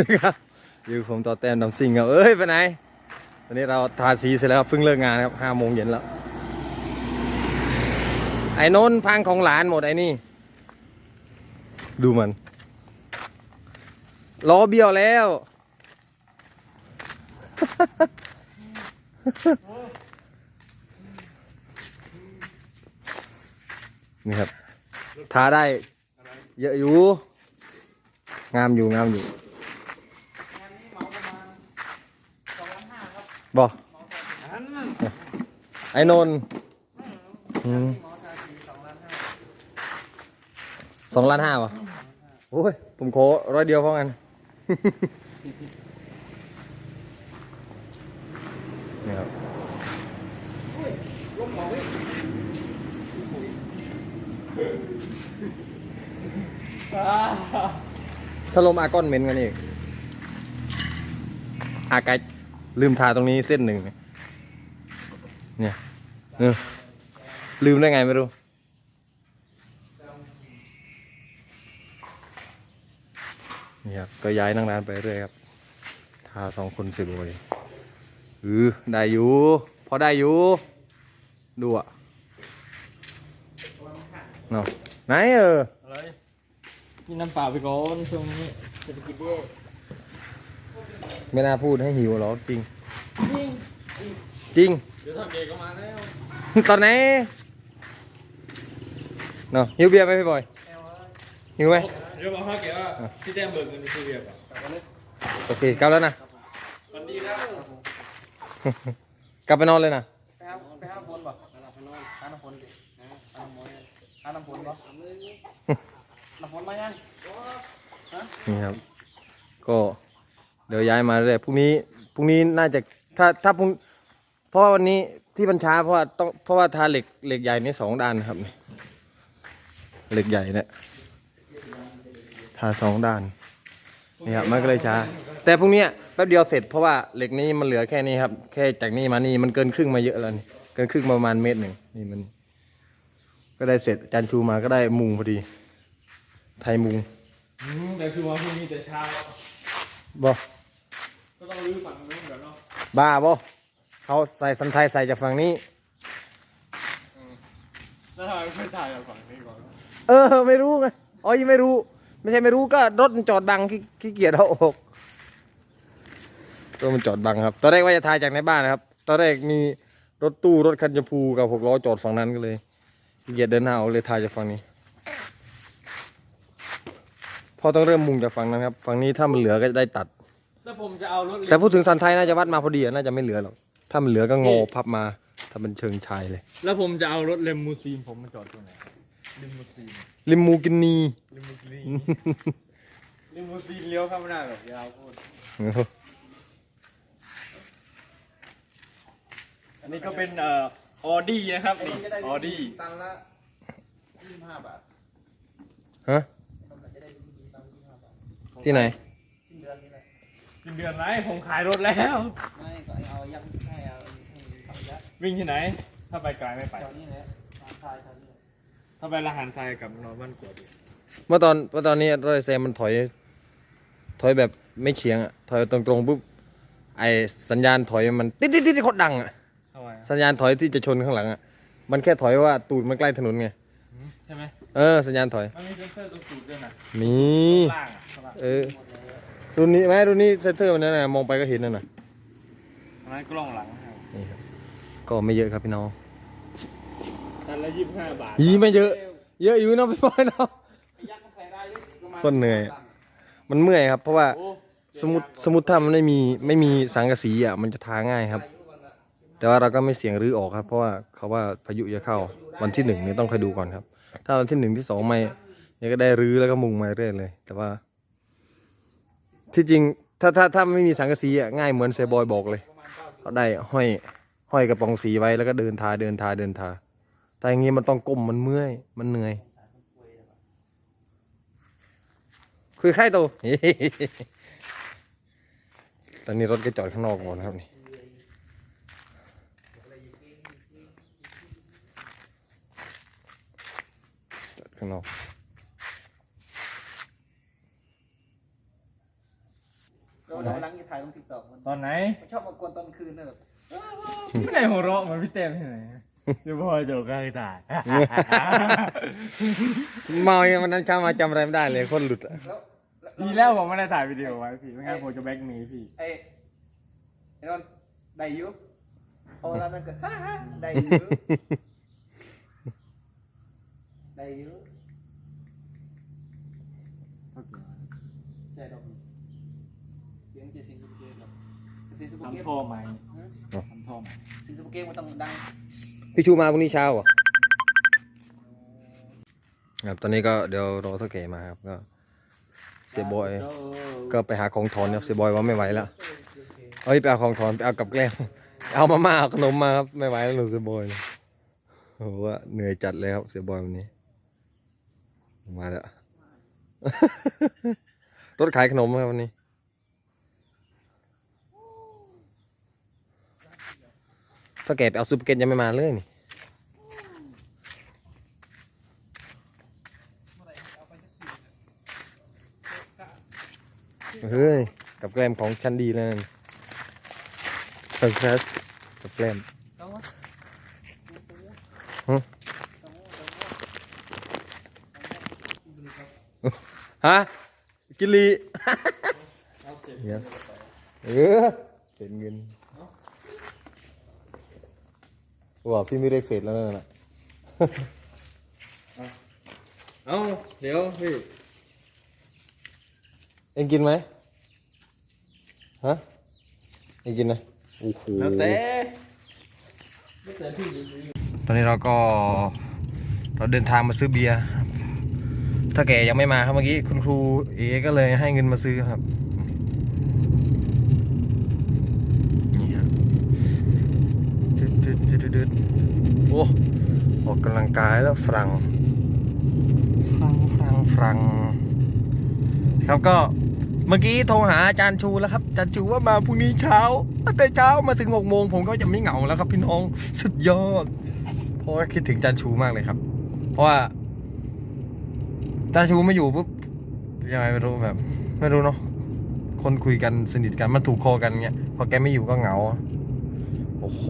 นะครับอยู่ผมต่อแต้มดำซิงครับเอ้ยไปไหนวันนี้เราทาสีเสร็จแล้วครับเพิ่งเลิกงานครับห้าโมงเย็นแล้ว ไอ้นนท์พังของหลานหมดไอ้นี่ ดูมันล้อเบี้ยวแล้ว นี่ครับทาได้ เยอะอยู่ งามอยู่งามอยู่ บอกไอ้นนท์สองล้านห้าวะโอ้ย ผมขอร้อยเดียวเพราะงั้นนี่ครับถ้าลมอากอนเหม็นกันอีกอากา ลืมทาตรงนี้เส้นหนึ่งเนี่ยเนี่ยเออลืมได้ไงไม่รู้นี่ครับก็ย้ายนั่งร้านไปเรื่อยครับ ทาสองคนสึกเลยเออได้อยู่ พอได้อยู่ ดูอะเนาะไหนเอออะไรกินน้ำเปล่าไปก่อนช่วงนี้เศรษฐกิจแย่ไม่น่าพูดให้หิวหรอจริง จริงจริง เดี๋ยวทำเด็กก็มาแล้ว ตอนไหนเนาะหิวเบียร์ไหมพี่บอยหิวไหมเดี๋ยวบอกเขาเกี่ยวว่าพี่แต้มเบิกเงินในคือเบียร์ก่อนโอเคกลับแล้วนะวันดีแล้วกลับไปนอนเลยนะไปหาไปหาน้ำฝนบ่หาน้ำฝนหาน้ำฝนดิหาน้ำฝนหาน้ำฝนบ่น้ำฝนมายังนี่ครับ ก็เดี๋ยวย้ายมาเรื่อยพรุ่งนี้พรุ่งนี้น่าจะ ถ้าถ้าพรุ่งเพราะว่าวันนี้ที่มันช้าเพราะว่าต้องเพราะว่าทาเหล็กเหล็กใหญ่นี่สองด้านนะครับนี่เหล็กใหญ่เนี่ยทาสองด้านนี่ครับมันก็เลยช้า แต่พรุ่งนี้แป๊บเดียวเสร็จเพราะว่าเหล็กนี้มันเหลือแค่นี้ครับ แค่จากนี้มานี่มันเกินครึ่งมาเยอะแล้วนี่เกินครึ่งประมาณเมตรหนึ่งนี่มัน ก็ได้เสร็จอาจานชูมาก็ได้มุงพอดี ไทยมุงอืมแต่คือว่าพรุ่งนี้แต่เช้าบอก็ต้องรื้อฝั่งนู้นก่อนเนาะ บ้าบอเขาใส่สันไทยใส่จากฝั่งนี้ แล้วทำไมไม่ถ่ายจากฝั่งนี้ก่อนเออ ไม่รู้ไงอ๋อยังไม่รู้ ไม่ใช่ไม่รู้ก็รถมันจอดบังขี้ขี้เกียจเอาออกรถมันจอดบังครับ ตอนแรกว่าจะถ่ายจากในบ้านนะครับ ตอนแรกมีรถตู้รถคันชมพูกับหกล้อจอดฝั่งนั้นก็เลยขี้เกียจเดินหน้าออกเลยถ่ายจากฝั่งนี้ พอต้องเริ่มมุงจากฝั่งนั้นครับ ฝั่งนี้ถ้ามันเหลือก็จะได้ตัด แล้วผมจะเอารถแต่พูดถึงสันไทยน่าจะวัดมาพอดีอะน่าจะไม่เหลือหรอก ถ้ามันเหลือก็งอพับมา ถ้าเป็นเชิงชายเลย แล้วผมจะเอารถเลมมูซีนผมมาจอดตรงไหนลิมูซีนลิมมูกินีลิมูซีนลิมูซีนเลี้ยวเข้าไม่ได้แบบยาวโคตรอันนี้ก็เป็นเอ่อออดี้นะครับนี่ออดี้ตันละยี่สิบห้าบาทฮะจะได้ตังค์ยี่สิบห้าบาทที่ไหนสิ้นเดือนนี้แหละ สิ้นเดือนไรผมขายรถแล้ว ไม่ก็เอายังให้เอาให้ทำยัดวิ่งที่ไหน ถ้าไปไกลไม่ไปตอนนี้แหละทางทายทางนี้ถ้าไปละหันไทยกับนอนบ้านกวดเมื่อตอนเมื่อตอนนี้รถไอแซมมันถอย ถอยแบบไม่เฉียงอะถอยตรงๆปุ๊บไอสัญญาณถอยมันติดติดติดโคตรดังอะทำไมอะสัญญาณถอยที่จะชนข้างหลังอะมันแค่ถอยว่าตูดมันใกล้ถนนไงใช่ไหมเออสัญญาณถอยมันมีเซนเซอร์ตรงสูดด้วยนะมีล่างอะข้างล่างเออ รุ่นนี้ไหมรุ่นนี้เซนเตอร์มันนั่นนะมองไปก็เห็นนั่นน่ะอันนั้นกล้องหลังให้นี่ครับก็ไม่เยอะครับพี่น้องตันละยี่สิบห้าบาทยีไม่เยอะ เยอะอยู่เนาะพี่บอยเนาะยักษ์ใส่ได้เลยประมาณคนเหนื่อย มันเมื่อยครับ เพราะว่าโอ้สมมติสมมติถ้ามันไม่มีไม่มีสังกะสีอะมันจะทาง่ายครับ แต่ว่าเราก็ไม่เสี่ยงรื้อออกครับ เพราะว่าเขาว่าพายุจะเข้าวันที่หนึ่งเนี่ยต้องคอยดูก่อนครับ ถ้าวันที่หนึ่งที่สองไม่เนี่ยก็ได้รื้อแล้วก็มุงมาเรื่อยเลย แต่ว่า ที่จริงถ้าถ้าถ้าไม่มีสังกะสีอะง่ายเหมือนเซบอยบอกเลยเขาได้ห้อยห้อยกระป๋องสีไว้แล้วก็เดินทาเดินทาเดินทาแต่อย่างงี้มันต้องก้มมันเมื่อย มันเหนื่อยคือใครตัวตอนนี้รถก็จอดข้างนอกก่อนนะครับนี่จอดข้างนอก ตัวเราลังจะถ่ายลงทิก ตอกมันตอนไหนมันชอบมากวนตอนคืนนะแบบที่ไหนหัวเราะเหมือนพี่เต้มที่ไหนเดี๋ยวพอเดี๋ยวก็ให้ตายเมาอย่างวันนั้นเช้ามาจำอะไรไม่ได้เลยคนหลุดอะแล้วแล้วดีแล้วผมไม่ได้ถ่ายวิดีโอไว้พี่ไม่งั้นผมจะแบล็กเมย์พี่ไอ้ไอ้นนท์ได้อยุพอแล้วนั่นก็ฮ่าฮ่าได้อยุได้อยุใช่ดอกเสียงจะเสียงสุเกมครับ เสียงสุเกมทำท่อไหมทำท่อไหมเสียงสุเกมมันต้องดังพี่ชูมาพรุ่งนี้เช้าเหรอครับตอนนี้ก็เดี๋ยวรอเท่าแก่มาครับก็เสียบอย ก็ไปหาของถอนครับเสียบอยว่าไม่ไหวแล้วเอ้ยไปเอาของถอนไปเอากับแกล้มเอามาม่าเอาขนมมาครับไม่ไหวแล้วหนูเสียบอยเนี่ยโอ้โหว่าเหนื่อยจัดเลยครับเสียบอยวันนี้ มาแล้ว รถขายขนมครับวันนี้ ถ้าแกไปเอาซูเปอร์เกนยังไม่มาเลยนี่เฮ้ยกับแกล้มของชั้นดีเลยนั่นเฟิร์สคสกับแกล้มฮะกิลีเดี๋ยเออเสร็จเงิน ว่าพี่ไม่เรียกเสร็จแล้วนั่นน่ะเอ้าเดี๋ยวพี่เอ็งกินไหมฮะเอ็งกินนะโอ้โหแล้วแต่ตอนนี้เราก็เราเดินทางมาซื้อเบียร์ครับถ้าแกยังไม่มาครับเมื่อกี้คุณครูเอก็เลยให้เงินมาซื้อครับ นี่ครับตึ๊ดตึ๊ ดตึ๊ดตึ๊ดโอ้ออกกำลังกายแล้วฝรั่งฝรั่งฝรั่งฝรั่งครับก็เมื่อกี้โทรหาอาจารย์ชูแล้วครับอาจารย์ชูว่ามาพรุ่งนี้เช้าแต่เช้ามาถึงหกโมงผมก็จะไม่เหงาแล้วครับพี่น้องสุดยอดเพราะว่าคิดถึงอาจารย์ชูมากเลยครับ เพราะว่าอาจารย์ชูไม่อยู่ปุ๊บยังไงไม่รู้แบบ ไม่รู้เนาะคนคุยกันสนิทกันมันถูกคอกันเงี้ยพอแกไม่อยู่ก็เหงา โอ้โห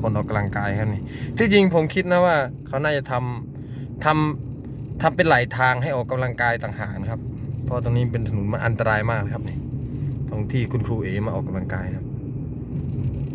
คนออกกำลังกายครับนี่ที่จริงผมคิดนะว่า เขาน่าจะทำทำทำเป็นหลายทางให้ออกกำลังกายต่างหากนะครับ เพราะตรงนี้เป็นถนนมันอันตรายมากครับนี่ตรงที่คุณครูเอมาออกกำลังกายครับ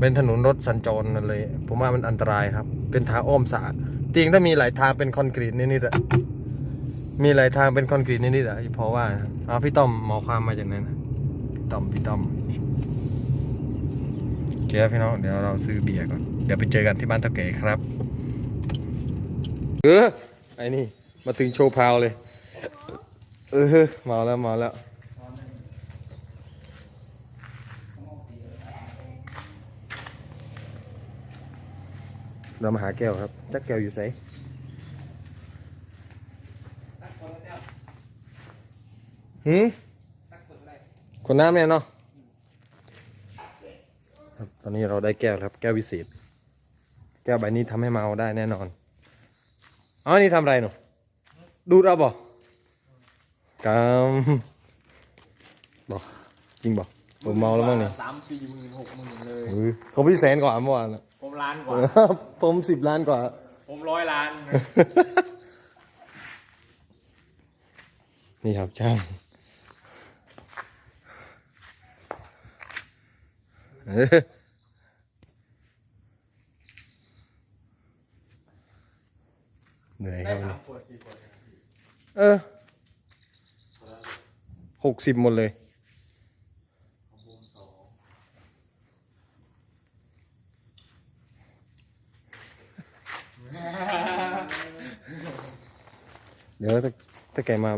เป็นถนนรถสัญจรนั่นเลย ผมว่ามันอันตรายครับ เป็นทางอ้อมสะอาจริงถ้ามีหลายทางเป็นคอนกรีตนิดๆอะมีหลายทางเป็นคอนกรีตนิดๆอะเพราะว่าเอาพี่ต้อมหมอความมาจากไหนนะพี่ต้อมพี่ต้อม เคพี่น้อง เดี๋ยวเราซื้อเบียร์ก่อน เดี๋ยวไปเจอกันที่บ้านเท่าแก่ครับ เออ ไอ้นี่ มาถึงโชว์พาวเลย เออเมาแล้วเมาแล้ว เรามาหาแก้วครับจักแก้วอยู่ไสหืมคนน้ำเนี่ยเนาะ ตอนนี้เราได้แก้วครับ แก้ววิเศษ แก้วใบนี้ทำให้เมาได้แน่นอนอ๋อนี่ทำอะไรหนูดูดเอาบ่กำบอกจริงบอกผมเมาแล้วมั้งเนี่ยสามสี่หมื่นหกหมื่นเลยเออเขาพี่แสนกว่าเมื่อวานอะผมล้านกว่า ผมสิบล้านกว่า ผมร้อยล้าน นี่ครับช่างเออ เหนื่อยคได้รับ สามขวดสี่ขวดเออหกสิบหมดเลยเดี๋ยวถ้าถ้าแกมา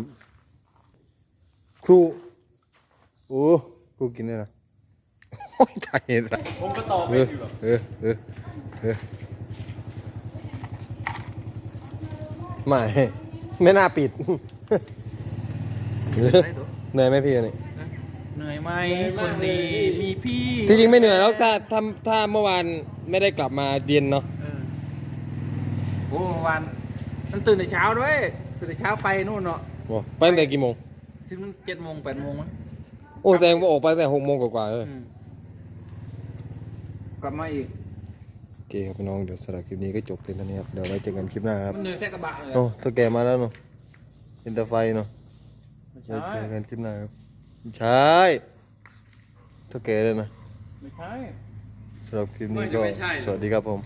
ครูโอ้ครูกินได้นะโอ้ยตายเลยผมก็ต่อเอไปออยู่หรอกเออเออเออ ไม่ ไม่น่าปิดเออเหนื่อยไหมพี่อันนี่เหนื่อยไหมคนดีมีพี่ที่จริงไม่เหนื่อยแล้วถ้าถ้าถ้าเมื่อวานไม่ได้กลับมาเย็นเนาะเออโอ้เมื่อวันมันตื่นแต่เช้าด้วยตื่นแต่เช้าไปนู่นเนาะโอ้ไปตั้งแต่กี่โมงถึงเจ็ดโมงแปดโมงมั้งโอ้แสดงว่าออกไปตั้งแต่หกโมงกว่าๆเลยอืมกลับมาอีกโอ เคครับพี่น้องเดี๋ยวสำหรับคลิปนี้ก็จบเพียงเท่านี้ครับเดี๋ยวไว้เจอกันคลิปหน้าครับมันเดินแทรกกระบะเลยโอ้ตัวแกมาแล้วเนาะอินเตอร์ไฟเนาะไม่ไว้ใช่เจอกันคลิปหน้าครับไม่ใช่ตัวแกเลยนะไม่ใช่สำหรับคลิปนี้ก็สวัสดีครับผม